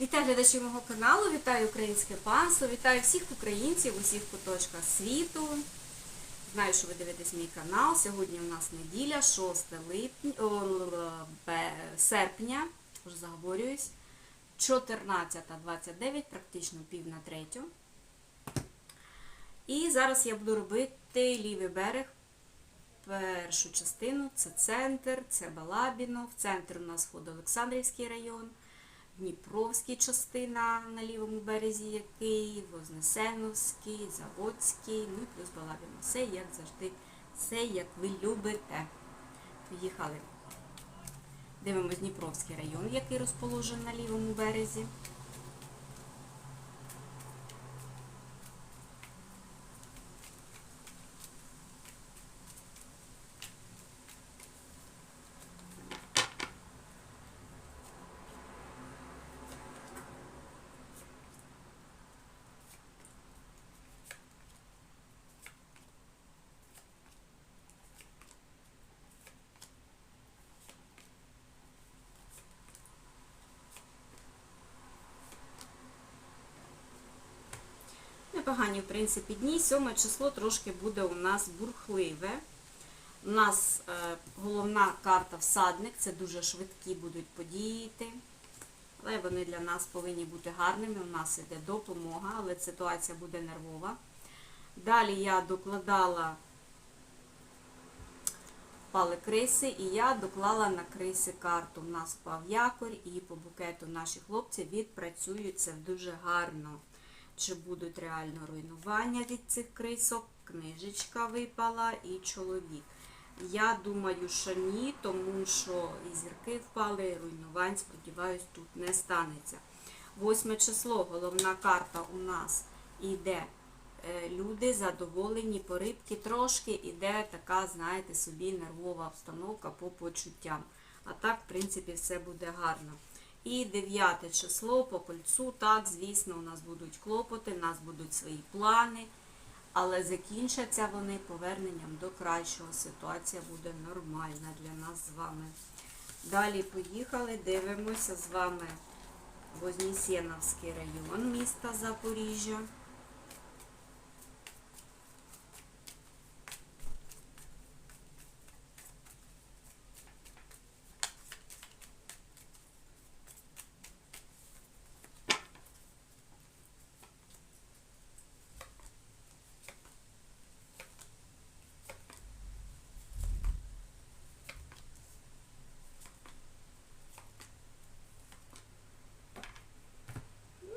Вітаю глядачів мого каналу, вітаю українське панство, вітаю всіх українців у всіх куточках світу. Знаю, що ви дивитесь мій канал. Сьогодні у нас неділя, 6 липня, серпня, вже заговорююсь, 14.29, практично пів на третю. І зараз я буду робити лівий берег. Першу частину це центр, це Балабіно. В центр у нас входить Олександрівський район. Дніпровський частина на лівому березі який, Вознесеновський, Заводський, ну і плюс Балабіно. Все як завжди, все як ви любите. Поїхали. Дивимось Дніпровський район, який розположений на лівому березі. Непогані, в принципі, дні. Сьоме число трошки буде у нас бурхливе. У нас е, головна карта всадник, це дуже швидкі будуть події. Але вони для нас повинні бути гарними. У нас іде допомога, але ситуація буде нервова. Далі я докладала впали криси, і я доклала на криси карту. У нас впав якорь, і по букету наші хлопці відпрацюються дуже гарно. Чи будуть реально руйнування від цих крисок? Книжечка випала і чоловік. Я думаю, що ні, тому що і зірки впали, і руйнувань, сподіваюсь, тут не станеться. Восьме число, головна карта у нас іде. Е, Люди задоволені, по рибки трошки іде така, знаєте, собі нервова обстановка по почуттям. А так, в принципі, все буде гарно. І дев'яте число по кольцу, так, звісно, у нас будуть клопоти, у нас будуть свої плани, але закінчаться вони поверненням до кращого. Ситуація буде нормальна для нас з вами. Далі поїхали, дивимося з вами Вознесеновський район міста Запоріжжя.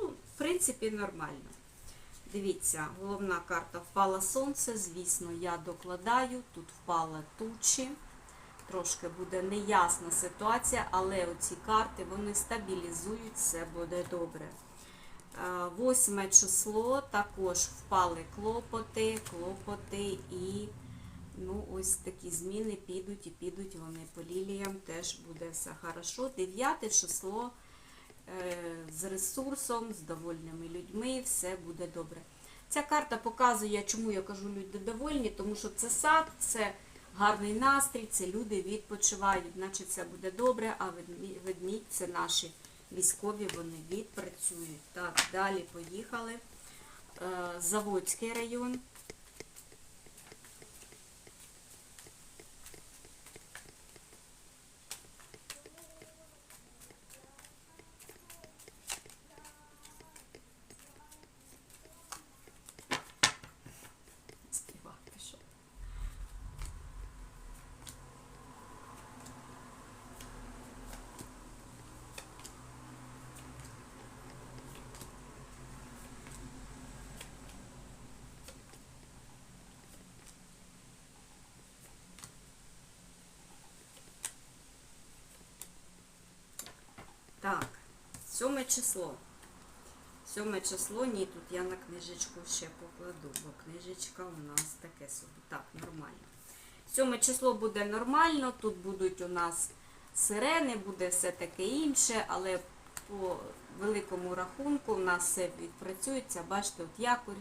Ну, в принципі, нормально. Дивіться, головна карта впала сонце, звісно, я докладаю, тут впала тучі. Трошки буде неясна ситуація, але оці карти вони стабілізують, все буде добре. Е, Восьме число також впали клопоти, клопоти і ну, ось такі зміни підуть і підуть вони по ліліям, теж буде все хорошо. Дев'яте число з ресурсом, з довольними людьми, все буде добре. Ця карта показує, чому я кажу люди довольні, тому що це сад, це гарний настрій, це люди відпочивають, значить все буде добре, а ведмі- ведмідь це наші військові, вони відпрацюють. Так, далі поїхали. Е, Заводський район. Так, сьоме число. Сьоме число, ні, тут я на книжечку ще покладу, бо книжечка у нас таке собі. Так, нормально. Сьоме число буде нормально, тут будуть у нас сирени, буде все таке інше, але по великому рахунку у нас все відпрацюється. Бачите, от якорь,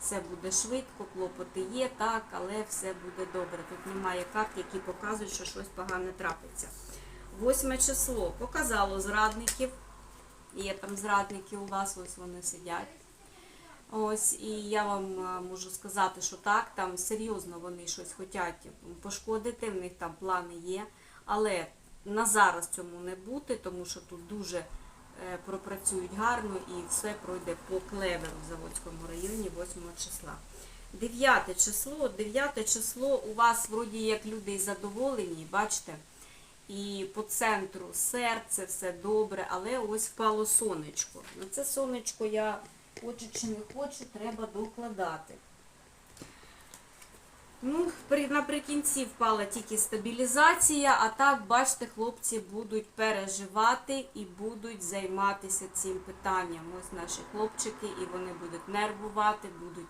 все буде швидко, клопоти є, так, але все буде добре. Тут немає карт, які показують, що щось погане трапиться. Восьме число показало зрадників. Є там зрадники у вас, ось вони сидять. Ось, і я вам е, можу сказати, що так, там серйозно вони щось хочуть пошкодити, в них там плани є. Але на зараз цьому не бути, тому що тут дуже е, пропрацюють гарно і все пройде по клеверу в Заводському районі 8 числа. 9 число, 9 число у вас вроді як люди задоволені, бачите? І по центру серце, все добре, але ось впало сонечко. На це сонечко я хочу чи не хочу, треба докладати. Ну, наприкінці впала тільки стабілізація, а так, бачите, хлопці будуть переживати і будуть займатися цим питанням. Ось наші хлопчики, і вони будуть нервувати, будуть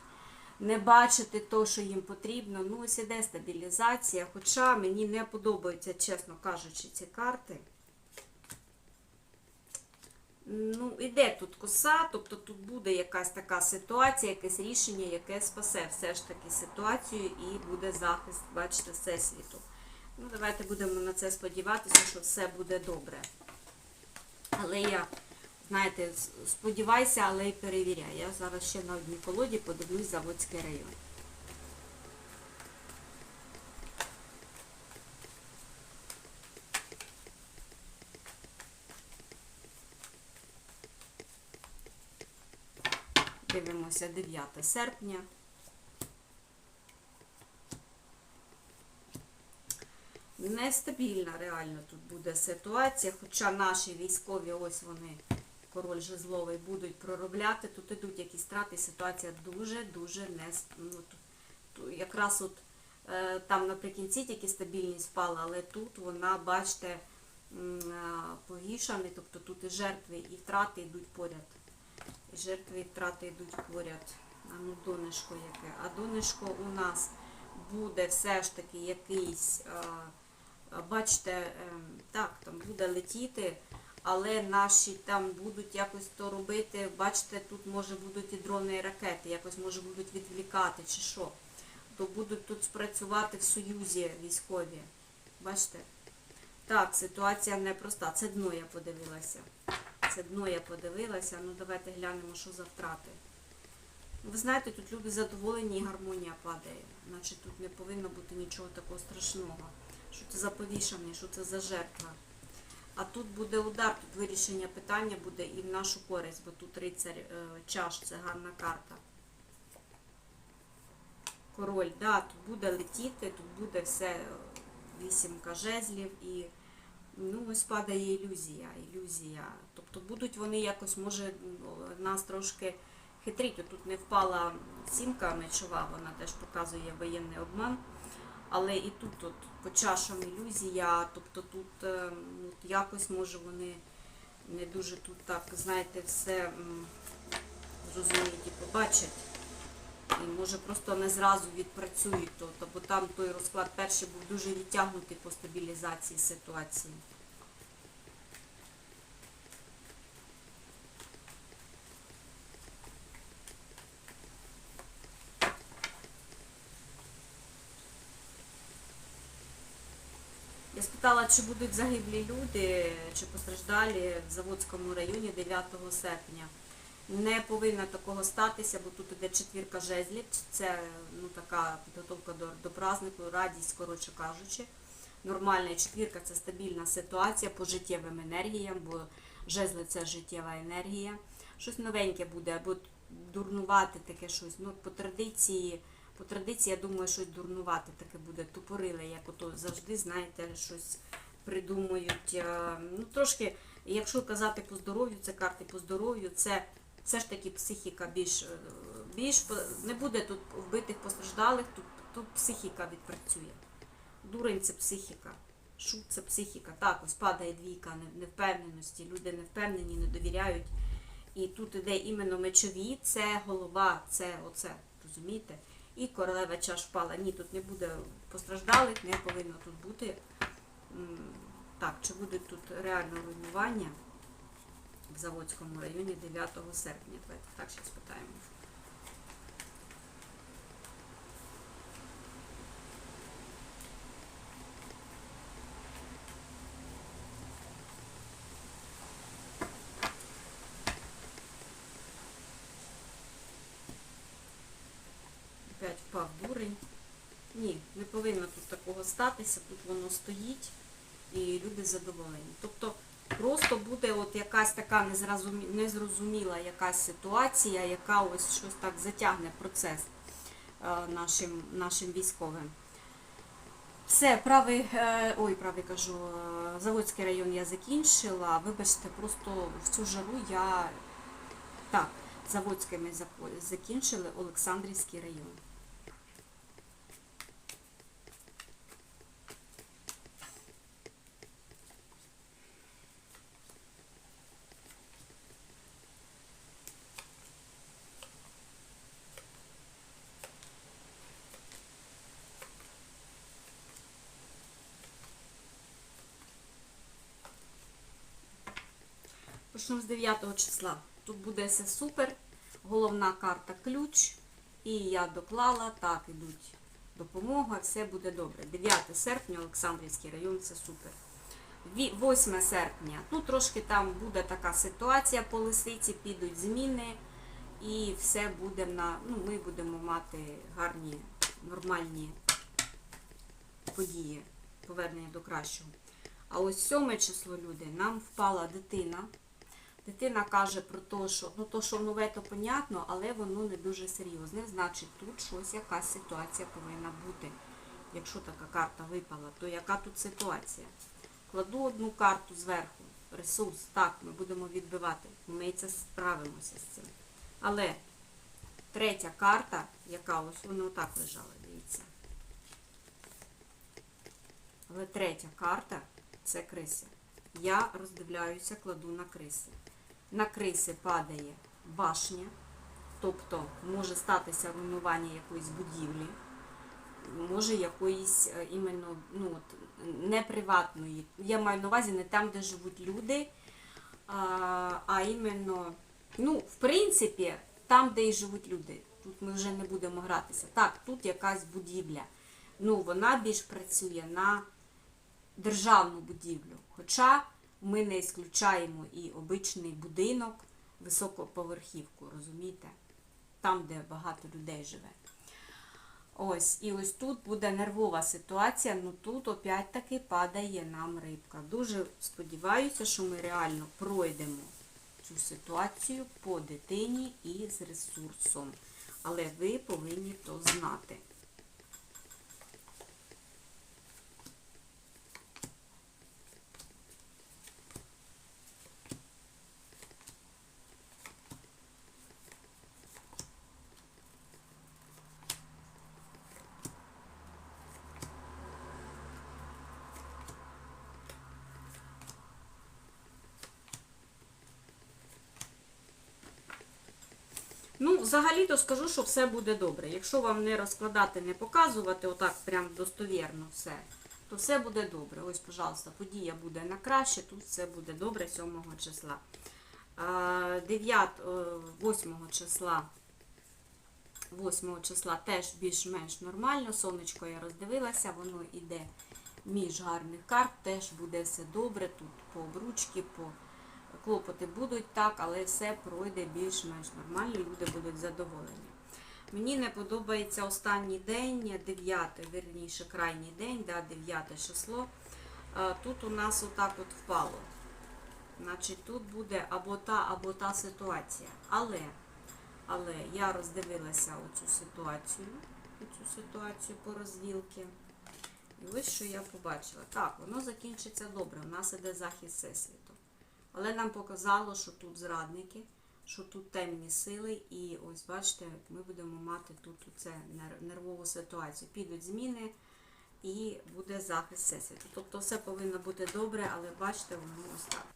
не бачити то, що їм потрібно. Ну, ось іде стабілізація. Хоча мені не подобаються, чесно кажучи, ці карти. Ну, іде тут коса, тобто тут буде якась така ситуація, якесь рішення, яке спасе все ж таки ситуацію і буде захист, бачите, всесвіту. Ну, давайте будемо на це сподіватися, що все буде добре. Але я, знаєте, сподівайся, але й перевіряй. Я зараз ще на одній колоді подивлюсь Заводський район. Дивимося 9 серпня. Нестабільна реально тут буде ситуація, хоча наші військові, ось вони, король жезловий, будуть проробляти, тут ідуть якісь страти, ситуація дуже-дуже не... Ну, тут, якраз от е, там наприкінці тільки стабільність впала, але тут вона, бачите, а, тобто тут і жертви, і втрати йдуть поряд. І жертви і втрати йдуть поряд. А ну донечко яке. А донечко у нас буде все ж таки якийсь, а, бачите, ем, так, там буде летіти, але наші там будуть якось то робити. Бачите, тут може будуть і дрони, і ракети, якось може будуть відвлікати чи що. То будуть тут спрацювати в союзі військові. Бачите? Так, ситуація непроста. Це дно я подивилася. Це дно я подивилася. Ну давайте глянемо, що за втрати. Ви знаєте, тут люди задоволені і гармонія падає. Значить тут не повинно бути нічого такого страшного. Що це за повішаний, що це за жертва. А тут буде удар, тут вирішення питання буде і в нашу користь, бо тут рицар е, чаш, це гарна карта. Король, да, тут буде летіти, тут буде все е, вісімка жезлів і ну ось падає ілюзія, ілюзія. Тобто будуть вони якось, може, нас трошки хитрить. Тут не впала сімка мечова, вона теж показує воєнний обман. Але і тут от, по чашам ілюзія, тобто тут е, ну, от якось може вони не дуже тут так, знаєте, все зрозуміють і побачать. І може просто не зразу відпрацюють, тобто, бо там той розклад перший був дуже відтягнутий по стабілізації ситуації. Я спитала, чи будуть загиблі люди, чи постраждалі в Заводському районі 9 серпня. Не повинно такого статися, бо тут іде четвірка жезлів. Це ну, така підготовка до, до празднику, радість, коротше кажучи. Нормальна четвірка це стабільна ситуація по життєвим енергіям, бо жезли це життєва енергія. Щось новеньке буде, або дурнувати таке щось. Ну, по традиції, по традиції, я думаю, щось дурнувати таке буде тупориле, як ото завжди, знаєте, щось придумують. е, Ну, трошки, якщо казати по здоров'ю, це карти по здоров'ю, це все ж таки психіка більш, е, більш не буде тут вбитих постраждалих, тут, тут психіка відпрацює. Дурень це психіка. Шут це психіка. Так, ось падає двійка невпевненості. Люди не впевнені, не довіряють. І тут іде іменно мечові, це голова, це оце, розумієте? І королева чаш впала. Ні, тут не буде постраждалих, не повинно тут бути. Так, чи буде тут реально руйнування в Заводському районі 9 серпня? Давайте так ще спитаємо. Не повинно тут такого статися, тут воно стоїть і люди задоволені. Тобто просто буде от якась така незрозумі... незрозуміла якась ситуація, яка ось щось так затягне процес е, нашим, нашим військовим. Все, правий, е, ой, правий кажу, е, Заводський район я закінчила. Вибачте, просто в цю жару я так, Заводський ми закінчили Олександрівський район. Почну з 9 числа. Тут буде все супер. Головна карта ключ. І я доклала, так, ідуть допомога, все буде добре. 9 серпня, Олександрівський район, це супер. 8 серпня. Тут трошки там буде така ситуація по лисиці, підуть зміни. І все буде на. Ну, ми будемо мати гарні, нормальні події, повернення до кращого. А ось 7 число люди, нам впала дитина. Дитина каже про те, що ну то, що нове, то понятно, але воно не дуже серйозне. Значить, тут щось, якась ситуація повинна бути. Якщо така карта випала, то яка тут ситуація? Кладу одну карту зверху, ресурс, так, ми будемо відбивати. Ми це справимося з цим. Але третя карта, яка ось вона отак лежала, дивіться. Але третя карта це криси. Я роздивляюся, кладу на криси. На криси падає башня, тобто може статися руйнування якоїсь будівлі, може якоїсь е, іменно ну, от, неприватної. Я маю на увазі не там, де живуть люди, а, а іменно, ну, в принципі, там, де і живуть люди. Тут ми вже не будемо гратися. Так, тут якась будівля. Ну, вона більш працює на державну будівлю. Хоча ми не ісключаємо і обичний будинок, високоповерхівку, розумієте? Там, де багато людей живе. Ось, і ось тут буде нервова ситуація, ну тут опять-таки падає нам рибка. Дуже сподіваюся, що ми реально пройдемо цю ситуацію по дитині і з ресурсом. Але ви повинні то знати. Ну, взагалі-то скажу, що все буде добре. Якщо вам не розкладати, не показувати, отак прям достовірно все, то все буде добре. Ось, пожалуйста, подія буде на краще, тут все буде добре 7 числа. 9, 8 числа. 8 числа теж більш-менш нормально. Сонечко я роздивилася, воно йде між гарних карт, теж буде все добре. Тут по обручки, по клопоти будуть так, але все пройде більш-менш нормально, люди будуть задоволені. Мені не подобається останній день, 9, верніше, крайній день, да, 9 число. Е, Тут у нас отак от впало. Значить, тут буде або та, або та ситуація. Але, але я роздивилася оцю ситуацію, оцю ситуацію по розвілки. І ось що я побачила. Так, воно закінчиться добре. У нас іде захист всесвіту. Але нам показало, що тут зрадники, що тут темні сили, і ось бачите, ми будемо мати тут це нервову ситуацію. Підуть зміни і буде захист всесвіту. Тобто все повинно бути добре, але бачите, воно ось. Так.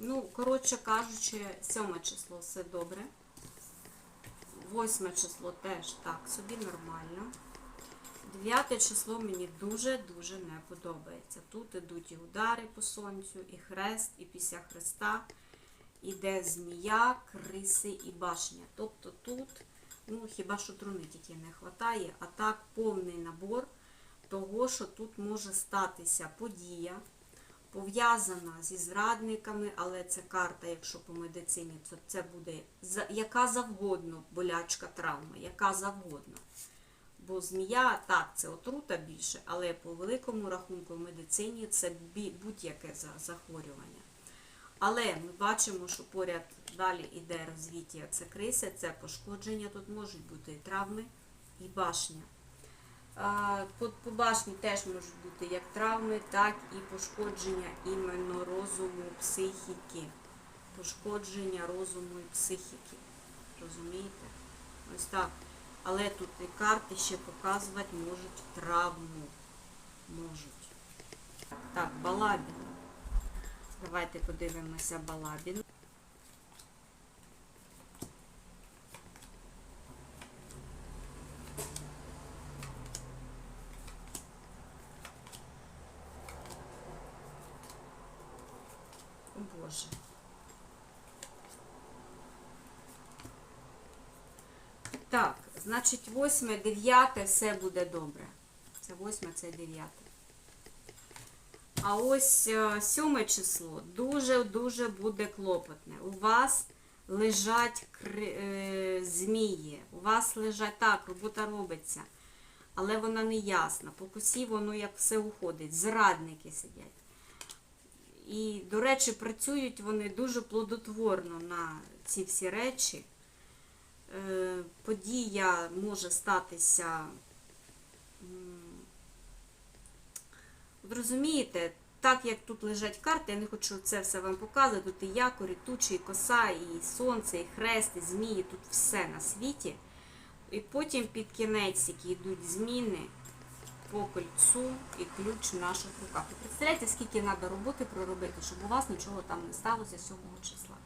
Ну, коротше кажучи, 7 число все добре. 8 число теж так, собі нормально. 9 число мені дуже-дуже не подобається. Тут ідуть і удари по сонцю, і хрест, і після хреста. Іде змія, криси і башня. Тобто тут, ну, хіба що труни тільки не вистачає, а так повний набор того, що тут може статися подія, пов'язана зі зрадниками, але це карта, якщо по медицині, то це буде яка завгодно болячка травма, яка завгодно. Бо змія, так, це отрута більше, але по великому рахунку в медицині це будь-яке захворювання. Але ми бачимо, що поряд далі йде розвіття це криси, це пошкодження, тут можуть бути і травми і башня. По, башні теж можуть бути як травми, так і пошкодження іменно розуму, психіки. Пошкодження розуму і психіки. Розумієте? Ось так. Але тут і карти ще показувати можуть травму. Можуть. Так, балабін. Давайте подивимося балабін. О Боже. Так, значить, восьме, дев'яте, все буде добре. Це восьме, це дев'яте. А ось е, сьоме число дуже-дуже буде клопотне. У вас лежать е, змії, у вас лежать так, робота робиться, але вона не ясна. По косі воно як все уходить. Зрадники сидять. І, до речі, працюють вони дуже плодотворно на ці всі речі. Е, Подія може статися. Розумієте, так як тут лежать карти, я не хочу це все вам показувати. Тут і якорі, тучі, і коса, і сонце, і хрест, і змії, тут все на світі. І потім під кінець, які йдуть зміни по кольцу і ключ в наших руках. Представляєте, скільки треба роботи проробити, щоб у вас нічого там не сталося 7 числа.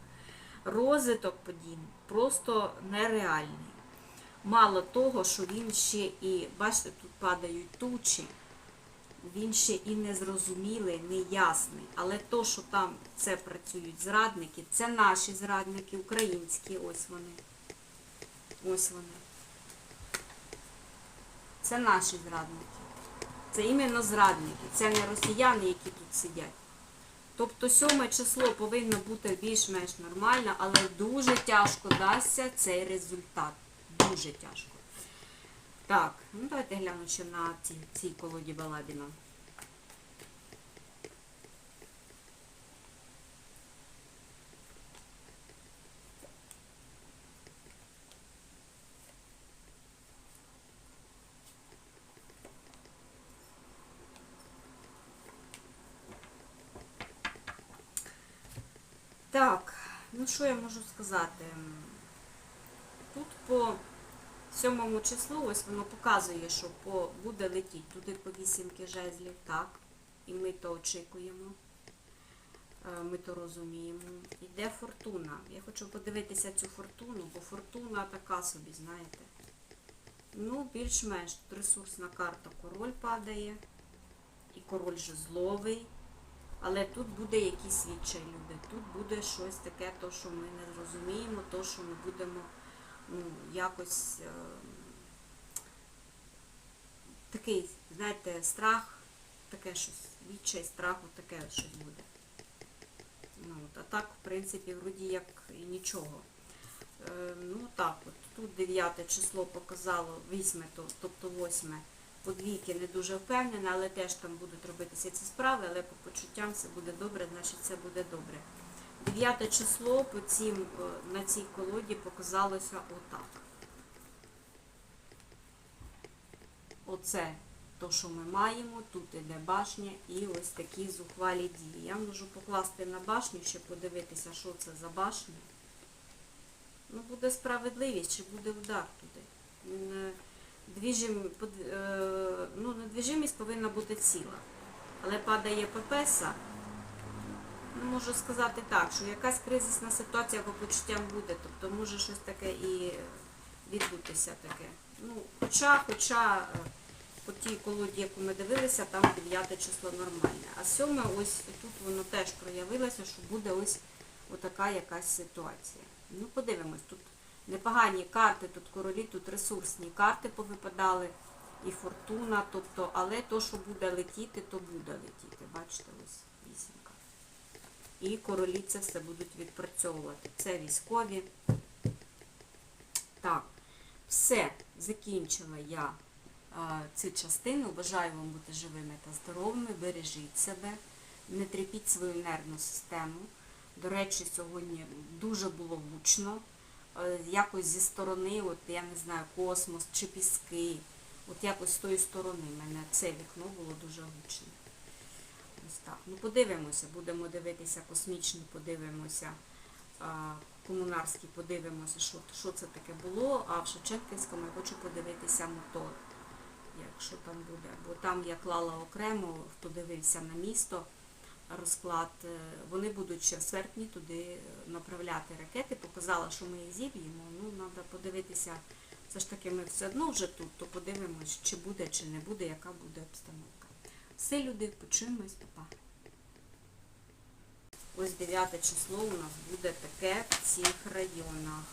Розвиток подій просто нереальний. Мало того, що він ще і, бачите, тут падають тучі, він ще і незрозумілий, неясний. Але то, що там це працюють зрадники, це наші зрадники, українські, ось вони. Ось вони. Це наші зрадники. Це іменно зрадники, це не росіяни, які тут сидять. Тобто 7 число повинно бути більш-менш нормально, але дуже тяжко дасться цей результат. Дуже тяжко. Так, ну давайте глянемо ще на цій, цій колоді Балабіна. Так, ну що я можу сказати? Тут по сьомому числу, ось воно показує, що по, буде летіти туди по вісімки жезлів, так. І ми то очікуємо. Е, Ми то розуміємо. Іде фортуна. Я хочу подивитися цю фортуну, бо фортуна така собі, знаєте. Ну, більш-менш ресурсна карта король падає. І король жезловий. Але тут буде якийсь відчай, люди. Тут буде щось таке, то, що ми не зрозуміємо, то, що ми будемо ну, якось е, такий, знаєте, страх, таке щось, відчай, страху, таке щось буде. Ну, от, а так, в принципі, вроді як і нічого. Е, ну так, от тут 9 число показало, 8, то, тобто 8 подвійки не дуже впевнена, але теж там будуть робитися ці справи, але по почуттям все буде добре, значить все буде добре. 9 число по цім, е, на цій колоді показалося отак. Оце то, що ми маємо, тут іде башня і ось такі зухвалі дії. Я можу покласти на башню, ще подивитися, що це за башня. Ну, буде справедливість, чи буде удар туди. Двіжим, е, ну, недвіжимість повинна бути ціла. Але падає Пепеса, ну, можу сказати так, що якась кризисна ситуація по почуттям буде, тобто може щось таке і відбутися таке. Ну, хоча, хоча е, по тій колоді, яку ми дивилися, там 9 число нормальне. А 7 ось тут воно теж проявилося, що буде ось отака якась ситуація. Ну, подивимось, тут непогані карти, тут королі, тут ресурсні карти повипадали. і фортуна, тобто, але то, що буде летіти, то буде летіти. Бачите, ось вісімка. І королі це все будуть відпрацьовувати. Це військові. Так, все, закінчила я а, цю частину. Бажаю вам бути живими та здоровими. Бережіть себе, не тріпіть свою нервну систему. До речі, сьогодні дуже було гучно. Е, Якось зі сторони, от я не знаю, космос чи піски. От якось з тої сторони в мене це вікно було дуже гучне. Ось так. Ну подивимося, будемо дивитися космічні, подивимося а, комунарські, подивимося, що, що це таке було. А в Шевченківському я хочу подивитися мотор, якщо там буде. Бо там я клала окремо, хто дивився на місто розклад. е, Вони будуть ще в серпні туди е, направляти ракети. Показала, що ми їх зіб'ємо. Ну, треба подивитися. Все ж таки ми все одно вже тут, то подивимось, чи буде, чи не буде, яка буде обстановка. Все, люди, почуємось, па-па. Ось 9 число у нас буде таке в цих районах.